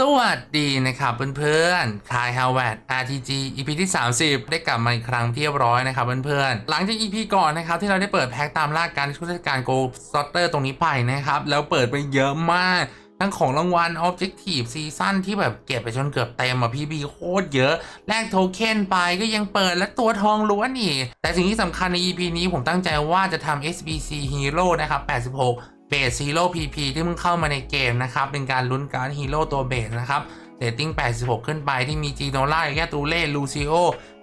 สวัสดีนะครับเพื่อนๆคายฮาวเวิร์ด RTG EP ที่ 30 ได้กลับมาอีกครั้งเรียบร้อยนะครับเพื่อนๆ หลังจาก EP ก่อนนะครับที่เราได้เปิดแพ็กตามล่าการชุดเทศกาลโกลสเตอร์ตรงนี้ไปนะครับ แล้วเปิดไปเยอะมาก ทั้งของรางวัล Objective Season ที่แบบเก็บไปจนเกือบเต็มอะพี่บีโคตรเยอะ แลกโทเค็นไปก็ยังเปิดและตัวทองล้วนอีกแต่สิ่งที่สำคัญใน EP นี้ผมตั้งใจว่าจะทำ SBC Hero นะครับ86 เบสฮีโร่ PP ที่เพิ่งเข้ามาในเกมนะครับ เป็นการลุ้นการฮีโร่ตัวเบสนะครับเรตติ้ง 86 ขึ้นไปที่มีจีโนล่าแยตูเล่ลูซิโอ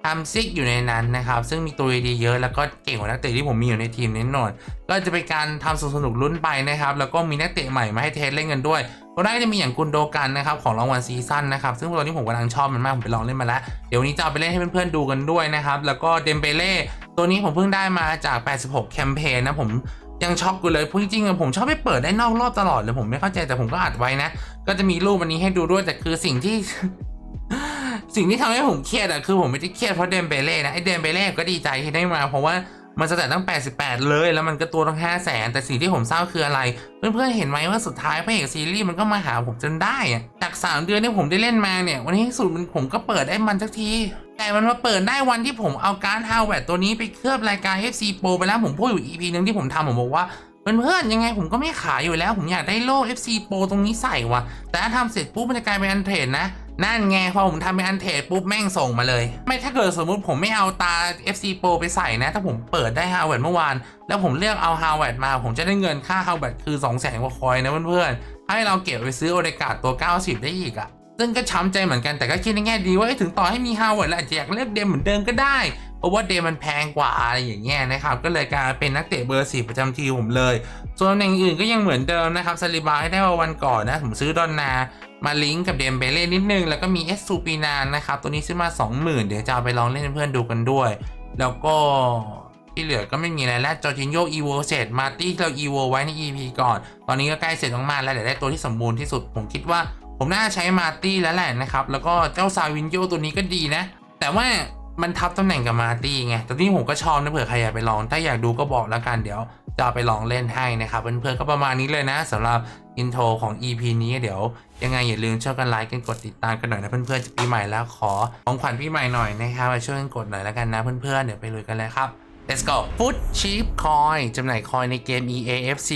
ทัมซิกอยู่ในนั้นนะครับ ซึ่งมีตัวดีเยอะแล้วก็เก่งกว่านักเตะที่ผมมีอยู่ในทีมแน่นอนก็จะเป็นการทำสนุกลุ้นไปนะครับ แล้วก็มีนักเตะใหม่มาให้เทสเล่นกันด้วยตัวแรกจะมีอย่างกุนโดกันนะครับของรางวัลซีซั่นนะครับ ซึ่งตอนนี้ผมกำลังชอบมันมาก ผมไปลองเล่นมาแล้ว เดี๋ยววันนี้จะเอาไปเล่นให้เพื่อนๆดูกันด้วยนะครับ แล้วก็เดมเบเล่ตัวนี้ผมเพิ่งได้มาจาก 86 แคมเปญนะผม ยังช็อกกูเลยพูดจริงๆอะผมชอบไปเปิดได้นอกรอบตลอดเลยผมไม่เข้าใจแต่ผมก็อัดไว้นะ ก็จะมีรูปวันนี้ให้ดูด้วยแต่คือสิ่งที่ สิ่งที่ทำให้ผมเครียดอะคือผมไม่ได้เครียดเพราะเดมเบเล่นะไอเดมเบเล่ก็ดีใจที่ได้มา เพราะว่ามันสแตทตั้ง 88 เลย แล้วมันก็ตัวตั้ง 5 0 0แสนแต่สิ่งที่ผมเศร้าคืออะไร เพื่อนๆ เห็นไหมว่าสุดท้ายพระเอกซีรีส์มันก็มาหาผมจนได้จาก 3 เดือนที่ผมได้เล่นมาเนี่ย วันนี้ที่สุดมันผมก็เปิดได้มันสักที แต่มันมาเปิดได้วันที่ผมเอาการ์ดฮาวเวิร์ดตัวนี้ไปเคลือบรายการ FC Pro ไปแล้วผมพูดอยู่ EP หนึงที่ผมทำผมบอกว่าเพื่อนๆยังไงผมก็ไม่ขายอยู่แล้ว ผมอยากได้โล่ FC Pro ตรงนี้ใส่ว่ะ แต่ถ้าทำเสร็จปุ๊บมันจะกลายเป็นอันเทรดนะนั่นไงพอผมทำเป็นอันเทรดปุ๊บแม่งส่งมาเลย ไม่ถ้าเกิดสมมุติผมไม่เอาตา FC Pro ไปใส่นะ ถ้าผมเปิดได้ฮาวเวิร์ดเมื่อวาน แล้วผมเลือกเอาฮาวเวิร์ดมา ผมจะได้เงินค่าฮาวเวิร์ดคือ2 0 0 0 0 0กว่าคอยนะเพื่อนๆให้เราเก็บไปซื้อโอเดกาตัว 90 ได้อีกอะ ซึ่งก็ช้ำใจเหมือนกันแต่ก็คิดในแง่ดีว่าถึงต่อให้มีฮาวเวิร์ดแล้วอาจจะอยากเลือกเดมเหมือนเดิมก็ได้ เพราะว่าเดมมันแพงกว่าอะไรอย่างเงี้ยนะครับ ก็เลยกลายเป็นนักเตะเบอร์สี่ประจำทีมผมเลย ส่วนตำแหน่งอื่นก็ยังเหมือนเดิมนะครับซาลิบาให้ได้มาวันก่อนนะผมซื้อดอนนามาลิงก์กับเดมเบเล่นิดนึง แล้วก็มีเอสซูปีนานนะครับ ตัวนี้ซื้อมา 20,000 เดี๋ยวจะเอาไปลองเล่นเพื่อนดูกันด้วย แล้วก็ที่เหลือก็ไม่มีอะไรแล้วจอร์จินโยอีโวเสร็จมาร์ตี้เราอีโวไว้ใน EP ก่อน ตอนนี้ก็ใกล้เสร็จมากๆแล้วเดี๋ยวได้ตัวที่สมบูรณ์ที่สุดผมคิดว่า ผมน่าใช้มาตี้แล้วแหละนะครับ แล้วก็เจ้าซาวินโยตัวนี้ก็ดีนะ แต่ว่ามันทับตำแหน่งกับมาตี้ไงแต่ที่ผมก็ชอบนะเผื่อใครอยากไปลอง ถ้าอยากดูก็บอกแล้วกันเดี๋ยวจะไปลองเล่นให้นะครับเพื่อนๆก็ประมาณนี้เลยนะสำหรับอินโทรของ EP นี้เดี๋ยวยังไงอย่าลืมช่วยกันไลค์กันกดติดตามกันหน่อยนะเพื่อนๆจะปีใหม่แล้วขอของขวัญปีใหม่หน่อยนะครับมาช่วยกันกดหน่อยแล้วกันนะเพื่อนๆเดี๋ยวไปลุยกันเลยครับ Let's go Foot Cheap Coin จำหน่ายคอยในเกม EAFC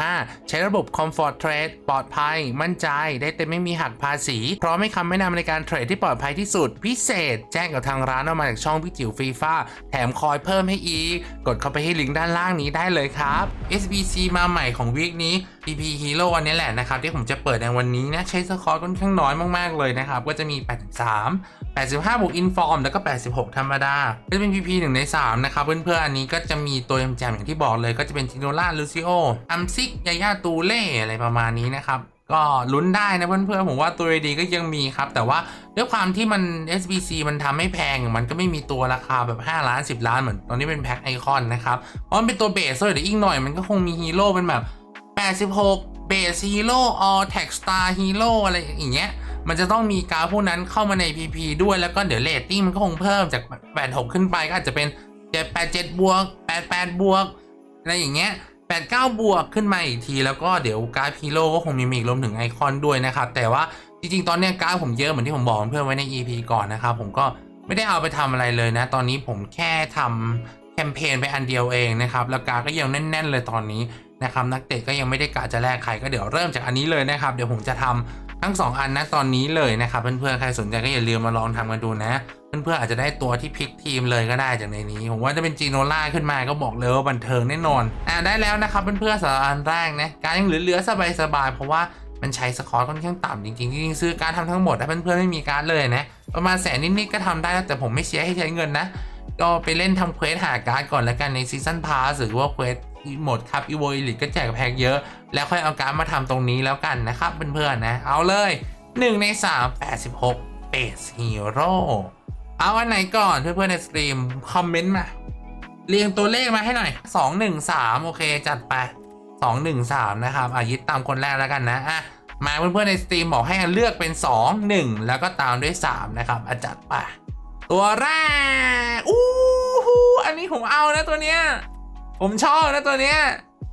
25 ใช้ระบบ Comfort Trade ปลอดภัย มั่นใจ ได้เต็มไม่มีหักภาษี พร้อมให้คำแนะนำในการเทรดที่ปลอดภัยที่สุด พิเศษ แจ้งกับทางร้านออกมาจากช่องพี่จิ๋วฟีฟ่าแถมคอยเพิ่มให้อีก กดเข้าไปที่ลิงก์ด้านล่างนี้ได้เลยครับ SBC มาใหม่ของวีคนี้ PP Hero อันนี้แหละนะครับ ที่ผมจะเปิดในวันนี้นะใช้สกอร์ค่อนข้างน้อยมากๆเลยนะครับ ก็จะมี 83 85บวกอินฟอร์มแล้วก็ 86 ธรรมดาก็จะเป็น PP 1ใน3นะครับเพื่อนๆอันนี้ก็จะมีตัวแจมอย่างที่บอกเลยก็จะเป็นจิโนล่าลูซิโออัมซิกยาย่าตูเล่อะไรประมาณนี้นะครับก็ลุ้นได้นะเพื่อนๆผมว่าตัวดีก็ยังมีครับ แต่ว่าด้วยความที่มัน SBC มันทำให้แพงมันก็ไม่มีตัวราคาแบบ 5 ล้าน 10 ล้านเหมือนตอนนี้เป็นแพ็คไอคอนนะครับเพราะมันเป็นตัวเบสเลยเดี๋ยวอีกหน่อยมันก็คงมีฮีโร่เป็นแบบ 86 เบสฮีโร่ออแท็กสตาร์ฮีโร่อะไรอย่างเงี้ยมันจะต้องมีการพวกนั้นเข้ามาใน PP ด้วยแล้วก็เดี๋ยวเรตติ้งมันก็คงเพิ่มจาก 86 ขึ้นไปก็อาจจะเป็น 87บวก88บวกอะไรอย่างเงี้ย89บวกขึ้นมาอีกที แล้วก็เดี๋ยวการ์ดฮีโร่ก็คงมีอีกรวมถึงไอคอนด้วยนะครับ แต่ว่าจริงๆ ตอนเนี้ยการ์ดผมเยอะเหมือนที่ผมบอกเพื่อนไว้ใน EP ก่อนนะครับ ผมก็ไม่ได้เอาไปทำอะไรเลยนะ ตอนนี้ผมแค่ทำแคมเปญไปอันเดียวเองนะครับ แล้วการ์ดก็ยังแน่น ๆ เลยตอนนี้นะครับนักเตะก็ยังไม่ได้กะจะแลกใครก็เดี๋ยวเริ่มจากอันนี้เลยนะครับ เดี๋ยวผมจะทำทั้ง 2 อันนะตอนนี้เลยนะครับเพื่อนๆใครสนใจก็อย่าลืมมาลองทำกันดูนะ เพื่อนๆอาจจะได้ตัวที่พลิกทีมเลยก็ได้จากในนี้ ผมว่าจะเป็นจีโนล่าขึ้นมาก็บอกเลยว่าบันเทิงแน่นอน อ่าได้แล้วนะครับเพื่อนๆสำหรับอันแรกนะการยังเหลือๆสบายๆเพราะว่ามันใช้สกอร์ค่อนข้างต่ำจริงๆจริงๆซื้อการดทำทั้งหมดถ้าเพื่อนๆไม่มีการเลยนะ ประมาณแสนนิดๆก็ทำได้แล้วแต่ผมไม่เชียร์ให้ใช้เงินนะ ก็ไปเล่นทำเควสหาการ์ดก่อนแล้วกันในซีซันพาสหรือว่าเควสหมดครับอีโวอีลิก็แจกแพงเยอะ แล้วค่อยเอาการ์ดมาทำตรงนี้แล้วกันนะครับเพื่อนๆนะ เอาเลย 1 ใน 3 86 Base Hero เอาอันไหนก่อนเพื่อนๆในสตรีม คอมเมนต์มา เรียงตัวเลขมาให้หน่อย 2 1 3 โอเค จัดไป 2 1 3 นะครับอะยึดตามคนแรกแล้วกันนะอะมาเพื่อนๆในสตรีมบอกให้เลือกเป็น 2 1 แล้วก็ตามด้วย 3 นะครับอะจัดไปตัวแรกอู้หูอันนี้ผมเอานะตัวเนี้ยผมชอบนะตัวเนี้ย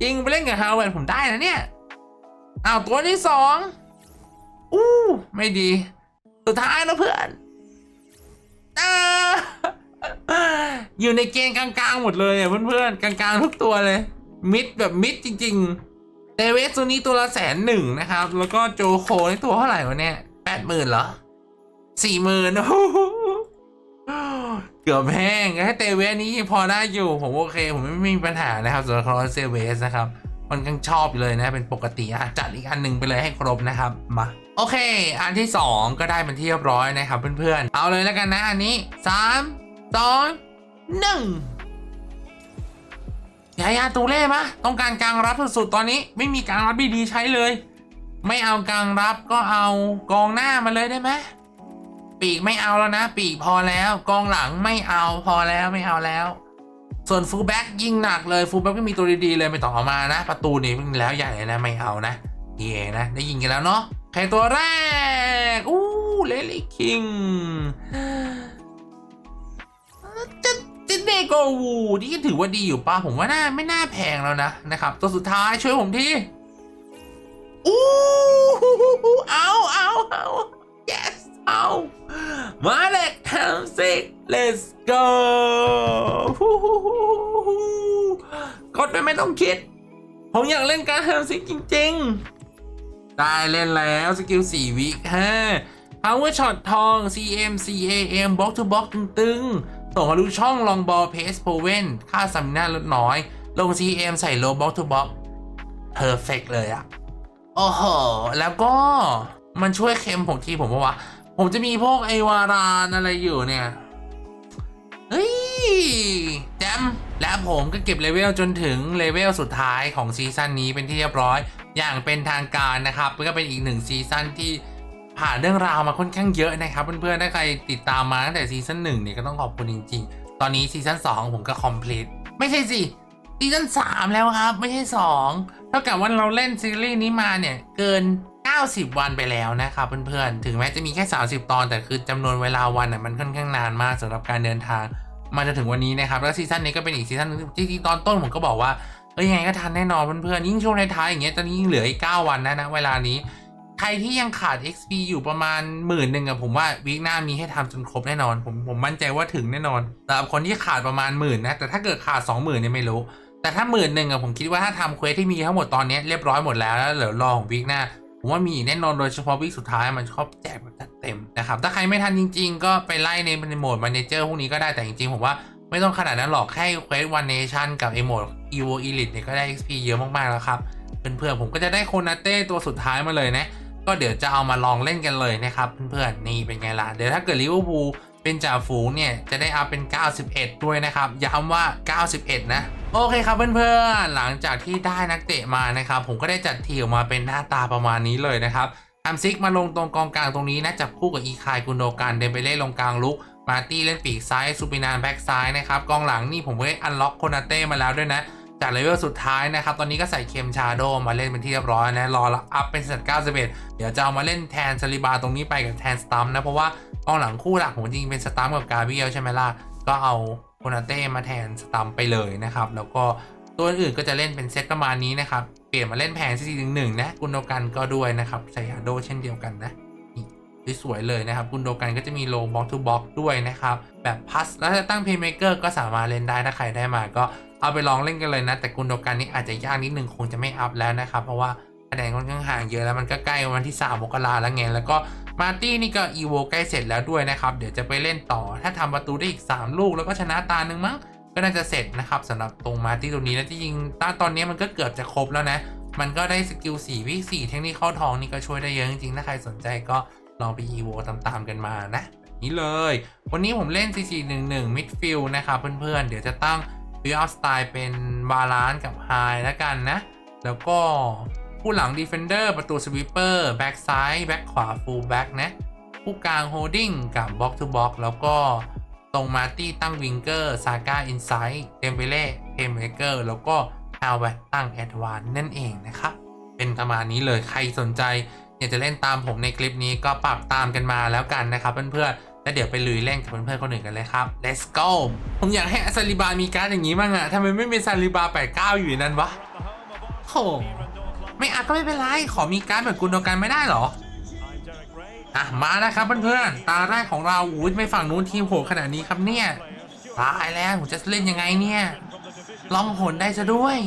จริงไปเล่นกับฮาวเวิร์ดผมได้นะเนี่ยเอาตัวที่สองอู้ไม่ดี สุดท้ายนะเพื่อน อยู่ในเกณฑ์กลางๆหมดเลยอะเพื่อนๆกลางๆทุกตัวเลย มิดแบบมิดจริงๆเดเวสตัวนี้ตัวละแสนหนึ่งนะครับ แล้วก็โจโคนี่ตัวเท่าไหร่วะเนี่ยแปดหมื่นเหรอสี่หมื่นเกือบแห้งถ้าเตเวสนี้พอได้อยู่ ผมโอเค ผมไม่มีปัญหานะครับสำหรับคอร์เซเวสนะครับมันกังชอบเลยนะเป็นปกติอะจัดอีกอันหนึ่งไปเลยให้ครบนะครับมา โอเค อันที่ 2 ก็ได้เป็นที่เรียบร้อยนะครับเพื่อนๆ เอาเลยแล้วกันนะอันนี้ 3 2 1ยายาตูเล่มะต้องการกลางรับสุดๆ ตอนนี้ไม่มีกลางรับดีๆใช้เลย ไม่เอากลางรับก็เอากองหน้ามาเลยได้ไหมปีกไม่เอาแล้วนะ ปีกพอแล้วกองหลังไม่เอาพอแล้วไม่เอาแล้ว ส่วนฟูลแบ็กยิงหนักเลยฟูลแบ็กไม่มีตัวดีๆเลยไม่ต้องเอามานะ ประตูนี่มันแล้วใหญ่เลยนะไม่เอานะเย่นะได้ยิงกันแล้วเนาะ ใครตัวแรก อู้เลลี่คิงจะจะเดโกวูนี่ก็ถือว่าดีอยู่ป่ะ ผมว่าน่าไม่น่าแพงแล้วนะนะครับ ตัวสุดท้ายช่วยผมทีอู้เอาเอาเอา yes เอามาเลยแฮมซิ let's go กดไปไม่ต้องคิด ผมอยากเล่นการแฮมซิจริง ๆ ได้เล่นแล้วสกิล4วิฮะ power shot ทอง CM CAM box to box ตึงๆ ส่งมาดูช่องลองบอลเพสโพเวนค่าซัมนาลดน้อย ลง CM ใส่โล box to box perfect เลยอะโอ้โห แล้วก็มันช่วยเค็มผมทีผมว่าผมจะมีพวกไอวารานอะไรอยู่เนี่ย เฮ้ย แจมและผมก็เก็บเลเวลจนถึงเลเวลสุดท้ายของซีซั่นนี้เป็นที่เรียบร้อย อย่างเป็นทางการนะครับก็เป็นอีกหนึ่งซีซั่นที่ผ่านเรื่องราวมาค่อนข้างเยอะนะครับเพื่อนๆถ้าใครติดตามมาตั้งแต่ซีซั่นหนึ่งเนี่ยก็ต้องขอบคุณจริงๆ ตอนนี้ซีซั่น2ผมก็คอมพลีทไม่ใช่สิซีซั่น3แล้วครับ ไม่ใช่ 2 เท่ากับว่าเราเล่นซีรีส์นี้มาเนี่ยเกิน 90 วันไปแล้วนะครับเพื่อนๆ ถึงแม้จะมีแค่ 30 ตอนแต่คือจำนวนเวลาวันอะมันค่อนข้างนานมากสำหรับการเดินทาง มาจนถึงวันนี้นะครับ แล้วซีซั่นนี้ก็เป็นอีกซีซั่นหนึงที่ตอนต้นผมก็บอกว่าเอ้ยยังไงก็ทันแน่นอนเพื่อนๆยิ่งช่วงท้ายๆอย่างเงี้ยตอนนี้ยิ่งเหลืออีก9วันนะนะเวลานี้ใครที่ยังขาด XP อยู่ประมาณหมื่นหนึ่งอะผมว่าวีคหน้ามีให้ทำจนครบแน่นอน ผมผมมั่นใจว่าถึงแน่นอนสำหรับคนที่ขาดประมาณหมื่นนะแต่ถ้าเกิดขาด20,000เนี่ยไม่รู้ แต่ถ้าหมื่นหนึ่งอะผมคิดว่าถ้าทำเควสที่มีทั้งหมดตอนนี้เรียบร้อยหมดแล้วแล้วเหลือรอของวีคหน้า ผมว่ามีแน่นอนโดยเฉพาะวิกสุดท้ายมันชอบแจกแบบ เต็มนะครับถ้าใครไม่ทันจริง ๆ ก็ไปไล่ในในโหมด Manager พวกนี้ก็ได้แต่จริงๆผมว่าไม่ต้องขนาดนั้นหรอกแค่เควส One Nation กับไอโหมด Evo Elite เนี่ยก็ได้ XP เยอะมากๆแล้วครับเพื่อนๆผมก็จะได้โคนาเต้ตัวสุดท้ายมาเลยนะก็เดี๋ยวจะเอามาลองเล่นกันเลยนะครับเพื่อนๆนี่เป็นไงล่ะเดี๋ยวถ้าเกิดลิเวอร์พูลเป็นจ่าฝูงเนี่ยจะได้อัพเป็น 91 ด้วยนะครับย้ำว่า 91 นะโอเคครับเพื่อนๆหลังจากที่ได้นักเตะมานะครับผมก็ได้จัดทีออกมาเป็นหน้าตาประมาณนี้เลยนะครับ ทำซิกมาลงตรงกองกลางตรงนี้นะจับคู่กับอีคายกุนโดกันเดนไปเล่ลงกลางลุก มาตี้เล่นปีกซ้ายซูปินานแบ็กซ้ายนะครับกองหลังนี่ผมก็ได้อันล็อกโคนาเต้มาแล้วด้วยนะ จากเลเวลสุดท้ายนะครับ ตอนนี้ก็ใส่เคมชาโดมาเล่นเป็นที่เรียบร้อยนะ รอแล้วอัพเป็นสัตว์91 เดี๋ยวจะเอามาเล่นแทนซาลิบาตรงนี้ไปกับแทนสตัมนะ เพราะว่ากองหลังคู่หลักผมจริงเป็นสตัมกับกาเบียลใช่ไหมล่ะก็เอาโคนาเต้มาแทนสตัมไปเลยนะครับแล้วก็ตัวอื่นก็จะเล่นเป็นเซตประมาณนี้นะครับ ลี่ยนมาเล่นแผนซีซีหนึ่งนะกุนโดกันก็ด้วยนะครับใส่ฮาโดเช่นเดียวกันนะสวยๆเลยนะครับกุนโดกันก็จะมีโลบ็อกทูบ็อกด้วยนะครับ แบบพัสแล้วถ้าตั้งเพย์เมเกอร์ก็สามารถเล่นได้ถ้าใครได้มาก็เอาไปลองเล่นกันเลยนะ แต่กุนโดกันนี่อาจจะยากนิดนึงคงจะไม่อัพแล้วนะครับ เพราะว่าคะแนนค่อนข้างห่างเยอะแล้วมันก็ใกล้วันที่ 3 มกราแล้วไงแล้วก็มาร์ตี้นี่ก็อีโวใกล้เสร็จแล้วด้วยนะครับ เดี๋ยวจะไปเล่นต่อ ถ้าทำประตูได้อีก 3 ลูกแล้วก็ชนะตาหนึ่งมั้ง ก็น่าจะเสร็จนะครับสำหรับตรงมาร์ตี้ตัวนี้แล้วที่จริงตอนนี้มันก็เกือบจะครบแล้วนะ มันก็ได้สกิล4วิ4เทคนิคเข้าทองนี่ก็ช่วยได้เยอะจริงๆถ้าใครสนใจก็ลองไป EVO ตามๆกันมานะ นี้เลย วันนี้ผมเล่น 4-4-1-1 midfield นะครับเพื่อนๆ เดี๋ยวจะตั้ง build up style เป็น balance กับ high แล้วกันนะ แล้วก็ผู้หลัง defender ประตู sweeper back ซ้าย back ขวา full back นะ ผู้กลาง holding กับ box to box แล้วก็ ตรงมาตี้ตั้ง winger saga inside เ e มเบเล่ playmaker แล้วก็ a l v a t ตั้ง advance นั่นเองนะครับ เป็นประมาณนี้เลยใครสนใจอยากจะเล่นตามผมในคลิปนี้ก็ปรับตามกันมาแล้วกันนะครับเพื่อนๆแล้วเดี๋ยวไปลุยเล่นกับเพื่อนๆคนอื่นกันเลยครับ let's go ผมอยากให้ซาลิบามีการ์ดอย่างนี้บ้างอะทำไมไม่มีซาลิบา89 อยู่นั้นวะโหไม่อัดก็ไม่เป็นไร ขอมีการ์ดแบบกุนโดกันไม่ได้หรอ อะมาแล้วครับเพื่อนๆตาแรกของเราอุ้ยไม่ฝั่งนู้นทีมโหดขนาดนี้ครับเนี่ยตายแล้วผมจะเล่นยังไงเนี่ยลองหนได้ซะด้วย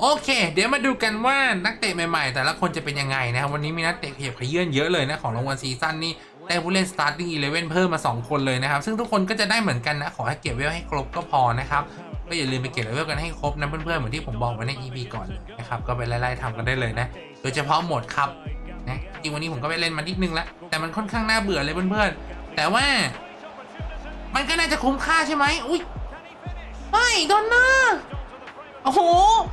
โอเค เดี๋ยวมาดูกันว่านักเตะใหม่ๆ แต่ละคนจะเป็นยังไงนะครับวันนี้มีนักเตะเขยบขยื่นเยอะเลยนะของรางวัลซีซั่นนี่ ได้ผู้เล่น starting 11เพิ่มมา 2 คนเลยนะครับ ซึ่งทุกคนก็จะได้เหมือนกันนะ ขอให้เก็บเวลให้ครบก็พอนะครับ ก็อย่าลืมไปเก็บเลเวลกันให้ครบนะเพื่อนๆ เหมือนที่ผมบอกไว้ใน EP ก่อนนะครับ ก็ไปไล่ๆทำกันได้เลยนะ โดยเฉพาะโหมดครับนะจริงวันนี้ผมก็ไปเล่นมานิดนึงแล้ว แต่มันค่อนข้างน่าเบื่อเลยเพื่อนๆ แต่ว่ามันก็น่าจะคุ้มค่าใช่ไหมอุ้ยไม่โดนหน้าโอ้โห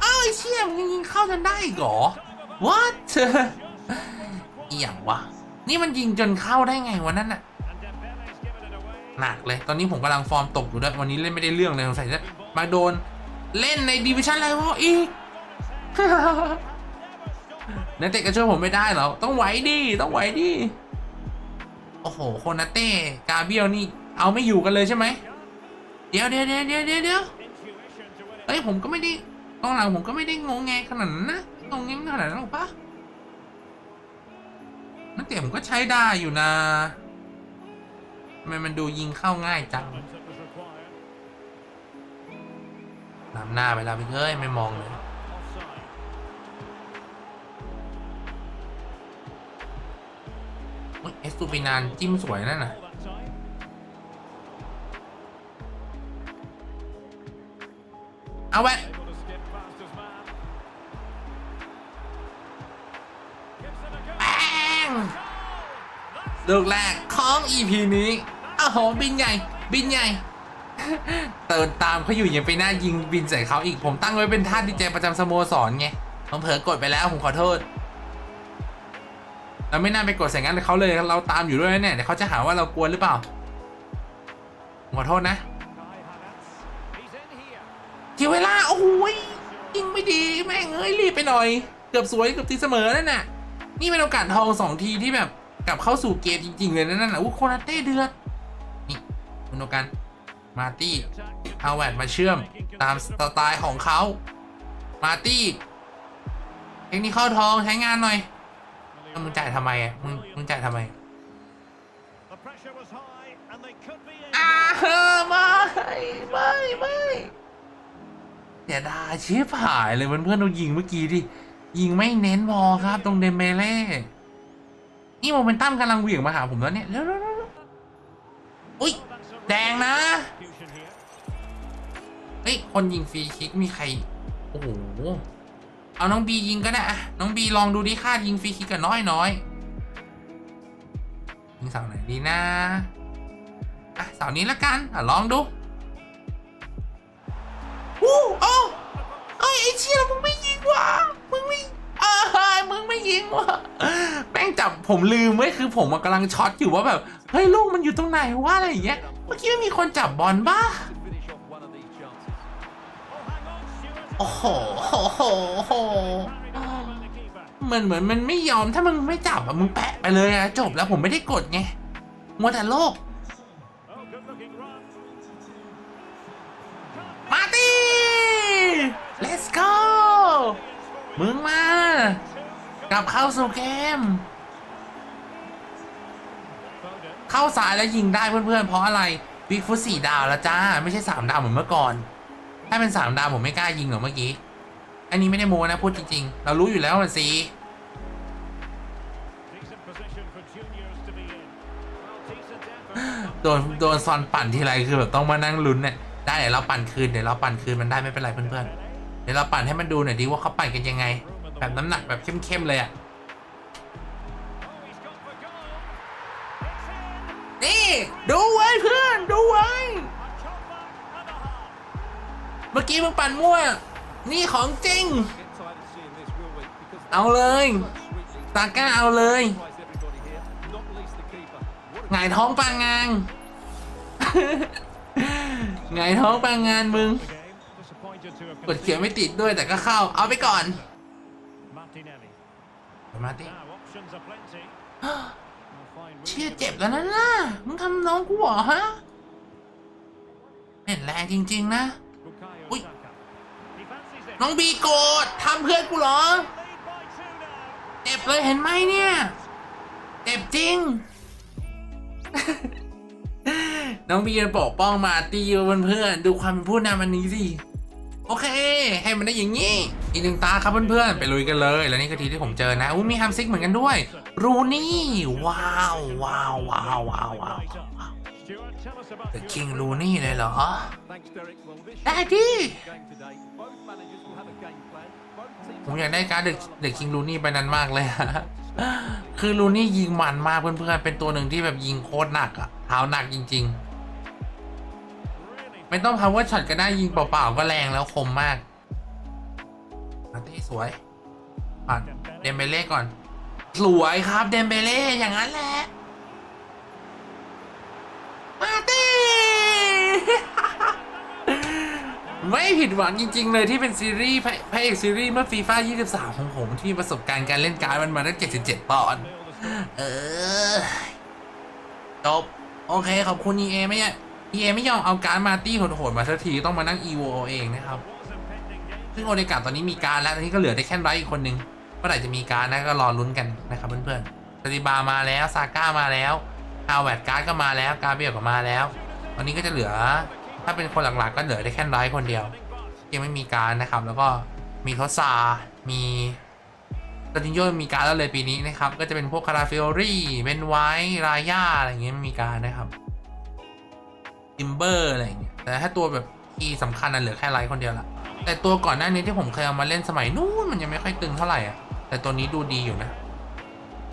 อ้าวไอ้เชี่ยมึงยิงเข้าจนได้อีกเหรอ what อีหยังวะ นี่มันยิงจนเข้าได้ไงวะนั่นน่ะหนักเลย ตอนนี้ผมกำลังฟอร์มตกอยู่ด้วยวันนี้เล่นไม่ได้เรื่องเลยสงสัยจะมาโดนเล่นในดิวิชั่นไลวออีกนักเตะก็ช่วยผมไม่ได้เหรอต้องไหวดิต้องไหวดิโอ้โหโคนาเต้กาเบียลนี่เอาไม่อยู่กันเลยใช่ไหมเดี๋ยวเดี๋ยวเดี๋ยวเดี๋ยวเดี๋ยวเดี๋ยวเอ้ยผมก็ไม่ได้ตอนหลังผมก็ไม่ได้งงแงขนาดนั้นนะงงแงขนาดนั้นหรอกปะ นักเตะผมก็ใช้ได้อยู่นะทำไมมันดูยิงเข้าง่ายจังนำหน้าไปแล้วพี่เอ้ยไม่มองเลยอุ๊ยเอสตูปินานจิ้มสวยนั่นน่ะเอาไว้ ลูกแรกของ EP นี้โอ้โหบินใหญ่ บินใหญ่เตินตามเขาอยู่ยังไปหน้ายิงบินใส่เขาอีกผมตั้งไว้เป็นท่าดีเจประจำสโมสรไงผมเผลอกดไปแล้วผมขอโทษ เราไม่น่าไปกดใส่งั้นเขาเลยเราตามอยู่ด้วยนะเนี่ยเดี๋ยวเขาจะหาว่าเรากวนหรือเปล่าขอโทษนะเทีเวล่าโอ้โหยยิงไม่ดีแม่งเอ้ยรีบไปหน่อย เกือบสวยเกือบตีเสมอนั่นน่ะ นี่เป็นโอกาสทองสองทีที่แบบ กลับเข้าสู่เกมจริง ๆ เลยนะนั่นน่ะอู้โคนาเต้เดือด นี่คุณโอกันมาร์ตี้ฮาวเวิร์ดมาเชื่อมตามสไตล์ของเขามาร์ตี้เทคนิคเข้าทองใช้งานหน่อยมึงจ่ายทำไมอะมึงมึงจ่ายทำไมอ่าเฮ้อไม่ไม่ไม่เสียดายชิบหายเลยเพื่อนๆเรายิงเมื่อกี้ดิยิงไม่เน้นพอครับ ตรงเดมเบเล่ นี่โมเมนตัมกำลังเหวี่ยงมาหาผมแล้วเนี่ยเร็วๆๆอุ้ยแดงนะเฮ้ยคนยิงฟรีคิกมีใคร โอ้โห เอาน้องบียิงก็ได้อะน้องบีลองดูดิค่ายิงฟรีคิกกับน้อยน้อยยิงเสาไหนดีนะอะเสานี้ละกันอะลองดูอู้โอ้เอ้ยไอ้เชี่ยมึงไม่ยิงว่ะมึงไม่เอ้ยมึงไม่ยิงว่ะแม่งจับ ผมลืมไว้คือผมกำลังช็อตอยู่ว่าแบบ เฮ้ยลูกมันอยู่ตรงไหนวะอะไรอย่างเงี้ยเมื่อกี้มันมีคนจับบอลบ้าโอ้โหโอ้โหโอ้โหมันเหมือนมันไม่ยอมถ้ามึงไม่จับอะมึงแปะไปเลยอะจบแล้วผมไม่ได้กดไงมัวแต่โลกมาตี้ let's go มึงมา กลับเข้าสู่เกม เข้าสายแล้วยิงได้เพื่อนๆ เพราะอะไรบิ๊กฟุตสี่ดาวแล้วจ้า ไม่ใช่สามดาวเหมือนเมื่อก่อน ถ้าเป็นสามดาวผมไม่กล้ายิงหรอกเมื่อกี้ อันนี้ไม่ได้โมนะพูดจริงๆ เรารู้อยู่แล้วมันสีโดนโดนซอนปั่นทีไรคือแบบต้องมานั่งลุ้นเนี่ยได้เดี๋ยวเราปั่นคืนเดี๋ยวเราปั่นคืนมันได้ไม่เป็นไรเพื่อนๆเดี๋ยวเราปั่นให้มันดูหน่อยดิว่าเขาปั่นกันยังไง แบบน้ำหนักแบบเข้มๆเลยอะ ดูไว้เพื่อน ดูไว้ เมื่อกี้มึงปั่นมั่ว นี่ของจริง เอาเลยตาก้าเอาเลยหงายท้องปางงางหงายท้องปางงานมึงกดเขียนไม่ติดด้วยแต่ก็เข้า เอาไปก่อนมาติ เชี่ยเจ็บแล้วนะน่ะมึงทำน้องกูเหรอฮะเห็นแรงจริง ๆ นะ อุ๊ยน้องบีโกรธทำเพื่อนกูเหรอ เจ็บเลยเห็นไหมเนี่ย เจ็บจริง น้องบีปกป้องมาตีเพื่อนๆดูความเป็นผู้นำอันนี้สิโอเค ให้มันได้อย่างนี้ อีกหนึ่งตาครับเพื่อนๆ ไปลุยกันเลย แล้วนี่ก็ทีที่ผมเจอนะอุ้มีแฮมซิกเหมือนกันด้วย รูนี่ ว้าวว้าวว้าวว้าวว้าว The King รูนี่เลยเหรอได้ดิผมอยากได้การ์ดเด็กคิงลูนี่ไปนั้นมากเลยอะคือลูนี่ยิงมันมากเพื่อนๆ เป็นตัวหนึ่งที่แบบยิงโคตรหนักอะเท้าหนักจริง ๆ ไม่ต้องพาวเวอร์ช็อตก็ได้ยิงเปล่าๆ ก็แรงแล้วคมมากมาร์ตี้สวยผ่านเดมเบเล่ก่อน สวยครับเดมเบเล่อย่างนั้นแหละ มาตี้ไม่ผิดหวังจริง ๆ เลยที่เป็นซีรีส์พระพเอกซีรีส์เมื่อฟีฟ่า23 ของผมที่มีประสบการณ์การเล่นการ์ดมันมาตั้ง77 ตอน เออ จบ โอเค ขอบคุณ EA ไม่ใช่ EA ไม่ยอมเอาการ์ดมาตี้โหดๆมาสักทีต้องมานั่ง EVO เอาเองนะครับ ซึ่งโอเดกาตอนนี้มีการแล้วตอนนี้ก็เหลือได้แค่ไรอีกคนนึง เมื่อไหร่จะมีการดนะก็รอลุ้นกันนะครับเพื่อนๆสติบามาแล้วซาก้ามาแล้วฮาวเวิร์ดการ์ดก็มาแล้วกาเบียก็มาแล้วตอนนี้ก็จะเหลือถ้าเป็นคนหลักๆ ก็เหลือได้แค่ไรคนเดียว ยังไม่มีการนะครับ แล้วก็มีทศซา มีตตินโยมีการแล้วเลยปีนี้นะครับ ก็จะเป็นพวกคาราฟิโอรี่เบนไวท์รายาอะไรอย่างเงี้ยไม่มีการนะครับทิมเบอร์อะไรอย่างเงี้ยแต่ถ้าตัวแบบที่สำคัญน่ะเหลือแค่ไรคนเดียวละแต่ตัวก่อนหน้านี้ที่ผมเคยเอามาเล่นสมัยนู้นมันยังไม่ค่อยตึงเท่าไหร่อะ แต่ตัวนี้ดูดีอยู่นะ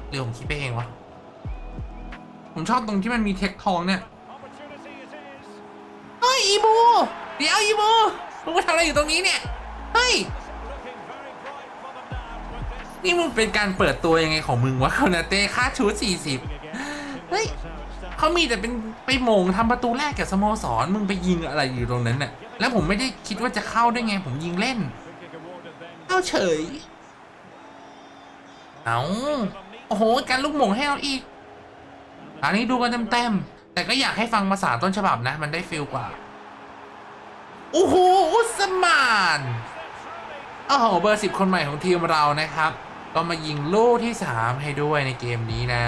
หรือผมคิดไปเองวะ ผมชอบตรงที่มันมีเทคทองเนี่ยเฮ้ยอีบูเดี๋ยวอีบูมึงมาทำอะไรอยู่ตรงนี้เนี่ยเฮ้ยนี่มึงเป็นการเปิดตัวยังไงของมึงวะคานาเต้ค่าชุด40 เฮ้ยเขามีแต่เป็นไปโมงทำประตูแรกกับสโมสรมึงไปยิงอะไรอยู่ตรงนั้นน่ะแล้วผมไม่ได้คิดว่าจะเข้าได้ไง ผมยิงเล่น เข้าเฉย เอาโอ้โหการลูกหม่งให้เราอีก อันนี้ดูกันเต็มๆแต่ก็อยากให้ฟังภาษาต้นฉบับนะ มันได้ฟิลกว่า โอ้โห อุสมานโอ้โห เบอร์สิบคนใหม่ของทีมเรานะครับ ก็มายิงลูกที่3ให้ด้วยในเกมนี้นะ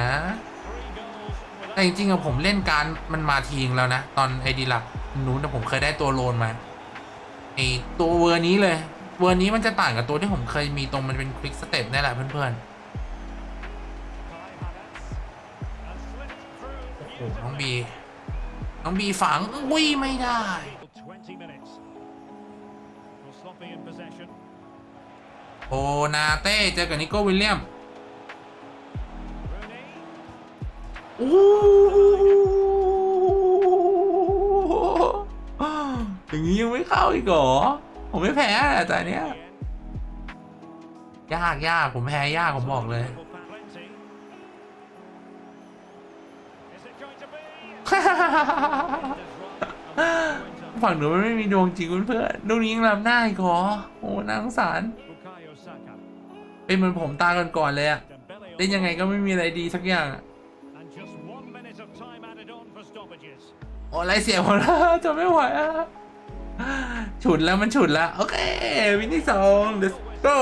แต่จริงๆอะผมเล่นการมันมาทีงแล้วนะ ตอนไอดีหลักนู้นแต่ผมเคยได้ตัวโลนมาไอตัวเวอร์นี้เลย เวอร์นี้มันจะต่างกับตัวที่ผมเคยมีตรงมันเป็นคลิกสเต็ปนี่แหละเพื่อนๆ อ้โหน้องบี น้องบีฝังอุ้ยไม่ได้ โอนาเต้เจอกับนิโก้วิลเลียมอู้อย่างนี้ยังไม่เข้าอีกเหรอ ผมไม่แพ้อะแต่อันเนี้ย ยากยากผมแพ้ยากผมบอกเลย ฝั่งหนูมันไม่มีดวงจริงเพื่อนดวงนี้ยังรับหน้าอีกเหรอโอ้นางสารเป็นเหมือนผมตาก่อนๆเลยอะเล่นยังไงก็ไม่มีอะไรดีสักอย่างโอ้ไรเสียหมดแล้วจะไม่ไหวอะฉุดแล้วมันฉุดแล้ว โอเค วินที่สอง let's go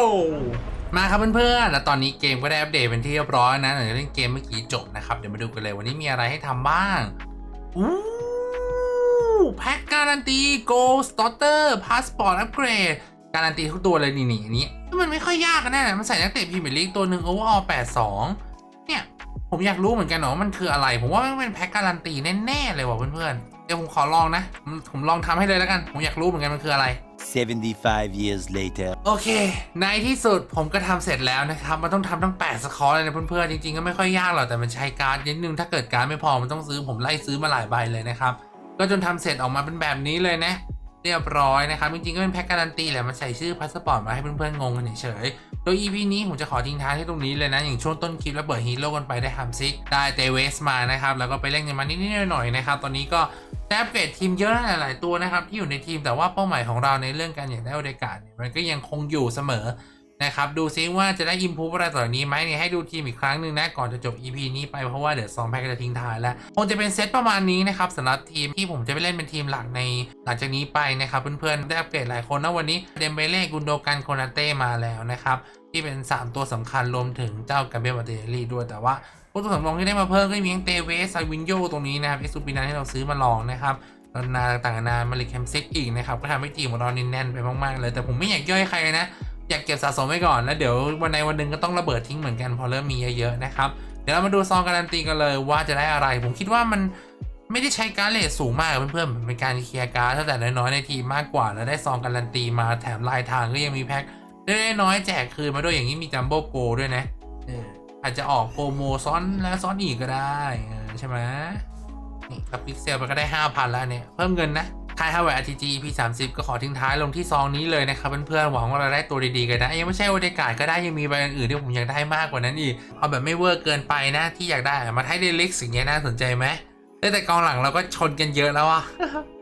มาครับเพื่อนๆ แล้วตอนนี้เกมก็ได้อัปเดตเป็นที่เรียบร้อยนะหลังจากเล่นเกมเมื่อกี้จบนะครับ เดี๋ยวมาดูกันเลยวันนี้มีอะไรให้ทำบ้าง อู้แพ็กการันตีโกลสตอเตอร์พาสปอร์ตอัปเกรด การันตีทุกตัวเลยนี่นี่อันนี้ มันไม่ค่อยยากกันแน่มันใส่นักเตะพรีเมียร์ลีกตัวหนึ่งเอาว่าอ.แปดสองเนี่ย ผมอยากรู้เหมือนกันเนาะมันคืออะไร ผมว่ามันเป็นแพ็กการันตีแน่ ๆ เลยว่ะเพื่อนๆเดี๋ยวผมขอลองนะ ผมผมลองทำให้เลยแล้วกัน ผมอยากรู้เหมือนกันมันคืออะไร 75 years later. โอเค ในที่สุดผมก็ทำเสร็จแล้วนะครับ มันต้องทำทั้ง8สคอร์เลยนะเพื่อนๆ จริงๆ ก็ไม่ค่อยยากหรอก แต่มันใช้การ์ดนิดนึง ถ้าเกิดการ์ดไม่พอ มันต้องซื้อผมไล่ซื้อมาหลายใบเลยนะครับ ก็จนทำเสร็จออกมาเป็นแบบนี้เลยนะ เรียบร้อยนะครับ จริงๆ ก็เป็นแพ็กการันตีแหละ มันใส่ชื่อพาสปอร์ตมาให้เพื่อนๆ งงกันเฉยๆ ดย EP นี้ผมจะขอทิ้งท้ายที่ตรงนี้เลยนะ อย่างช่วงต้นคลิปแล้วเปิดฮีโร่กันไปได้ฮัมซิกได้เตเวสมานะครับ แล้วก็ไปเล่นกันมานิดๆหน่อยๆนะครับ ตอนนี้ก็ได้อัปเกรดทีมเยอะหลายๆตัวนะครับ ที่อยู่ในทีมแต่ว่าเป้าหมายของเราในเรื่องการอยากได้โอเดกาเนี่ยมันก็ยังคงอยู่เสมอ นะครับ ดูซิว่าจะได้อิมพูอะไรต่อจนี้ไหมเนี่ยให้ดูทีมอีกครั้งหนึ่งนะ ก่อนจะจบ EP นี้ไปเพราะว่าเดี๋ยวซองแพ็กจะทิ้งท้ายแล้ว คงจะเป็นเซตประมาณนี้นะครับสำหรับทีมที่ผมจะไปเล่นเป็นทีมหลักในหลังจากนี้ไปนะครับ เพื่อนๆ ได้อัปเกรดหลายคนนะวันนี้เดมเบเล่กุนโดกันโคนาเต้มาแล้วนะครับ ที่เป็น 3 ตัวสำคัญรวมถึงเจ้ากาเบรียลมาเตเลี่ด้วยแต่ว่าพวกตัวสำรองที่ได้มาเพิ่มก็มีทั้งเตเวสไซวินโยตรงนี้นะครับเอสซูปินาที่เราซื้อมาลองนะครับนาต่างๆนามาริแคมซิกอีกนะครับก็ทำให้ทีมของเราแน่นไปมากๆเลยแต่ผมไม่อยากย่อยใครนะ อยากเก็บสะสมไว้ก่อนแล้วเดี๋ยววันใดวันหนึ่งก็ต้องระเบิดทิ้งเหมือนกันพอเริ่มมีเยอะๆนะครับ เดี๋ยวเรามาดูซองการันตีกันเลยว่าจะได้อะไร ผมคิดว่ามันไม่ได้ใช้การเลทสูงมากเพื่อนๆมันเป็นการเคลียร์การ์ดตั้งแต่น้อยๆในทีมากกว่า แล้วได้ซองการันตีมาแถมลายทางก็ยังมีแพ็คได้น้อยแจกคืนมาด้วยอย่างนี้มีจัมโบ้โปรด้วยนะอาจจะออกโปรโมซ้อนแล้วซ้อนอีกก็ได้ใช่ไหมนี่กับพิกเซลมันก็ได้5,000แล้วเนี่ยเพิ่มเงินนะ ค่ายฮาวเวอร์ RTG EP 30 ก็ขอทิ้งท้ายลงที่ซองนี้เลยนะครับเพื่อนๆหวังว่าเราได้ตัวดีๆกันนะ ยังไม่ใช่โอเดกาดก็ได้ยังมีใบอื่นที่ผมอยากได้มากกว่านั้นอีก เอาแบบไม่เวอร์เกินไปนะที่อยากได้มาให้เดลิกสิ่งเงี้น่าสนใจไหมแต่กองหลังเราก็ชนกันเยอะแล้วอะ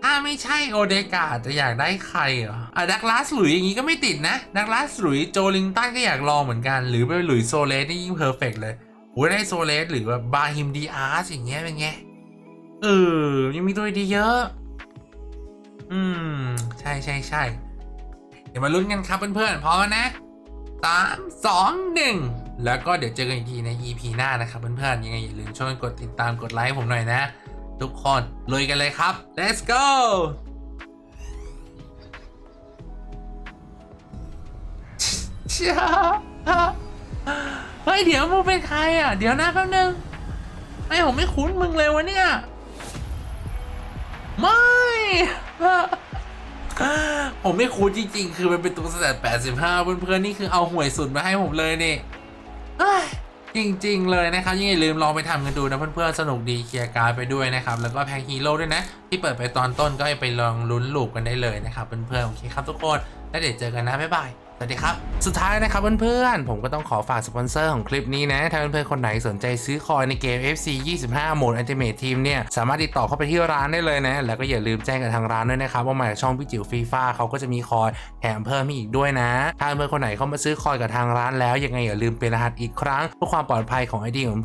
ถ้าไม่ใช่โอเดกาจะอยากได้ใครเหรออะดักลาสหลุยอย่างงี้ก็ไม่ติดนะดักลาสหลุยโจลิงตันก็อยากลองเหมือนกัน หรือไปหลุยโซเลสนี่ยิ่งเพอร์เฟกเลยโอ้ได้โซเลสหรือแบบบาฮิมดีอาร์สอย่างเงี้ยเป็นไง เออ ยังมีตัวดีเยอะ อืม ใช่ใช่ใช่เดี๋ยวมาลุ้นกันครับเพื่อนๆพร้อมนะสามสองหนึ่งแล้วก็เดี๋ยวเจอกันอีกทีใน EP หน้านะครับเพื่อนๆยังไงอย่าลืมช่วยกดติดตามกดไลค์ผมหน่อยนะ ทุกคนลุยกันเลยครับ let's go เฮ้ยเดี๋ยวมึงเป็นใครอะ เดี๋ยวนะแป๊บนึง ไม่ผมไม่คุ้นมึงเลยวะเนี่ยม่ ผมไม่คุ้นจริงๆ คือมันเป็นตัวสแตท85เพื่อนๆ นี่คือเอาห่วยสุดมาให้ผมเลยนี่เฮ้ยจริงๆ เลยนะครับยังอย่าลืมลองไปทำกันดูนะเพื่อนๆ สนุกดีเคลียร์การ์ดไปด้วยนะครับ แล้วก็แพ็คฮีโร่ด้วยนะ ที่เปิดไปตอนต้นก็ไปลองลุ้นลูปกันได้เลยนะครับเพื่อนๆ โอเคครับทุกคน แล้วเดี๋ยวเจอกันนะ บ๊ายบาย สวัสดีครับ สุดท้ายนะครับเพื่อนๆ ผมก็ต้องขอฝากสปอนเซอร์ของคลิปนี้นะ ถ้าเพื่อนๆ คนไหนสนใจซื้อคอยในเกม FC 25 โหมด Ultimate Team เนี่ย สามารถติดต่อเข้าไปที่ร้านได้เลยนะ แล้วก็อย่าลืมแจ้งกับทางร้านด้วยนะครับ ว่ามาจากช่องพี่จิ๋วฟีฟ่าเขาก็จะมีคอยแถมเพิ่มให้อีกด้วยนะ ถ้าเพื่อนๆ คนไหนเข้ามาซื้อคอยกับทางร้านแล้วยังไงอย่าลืมเป็นรหัสอีกครั้งเพื่อความปลอดภัยของไอดีของเพื่อน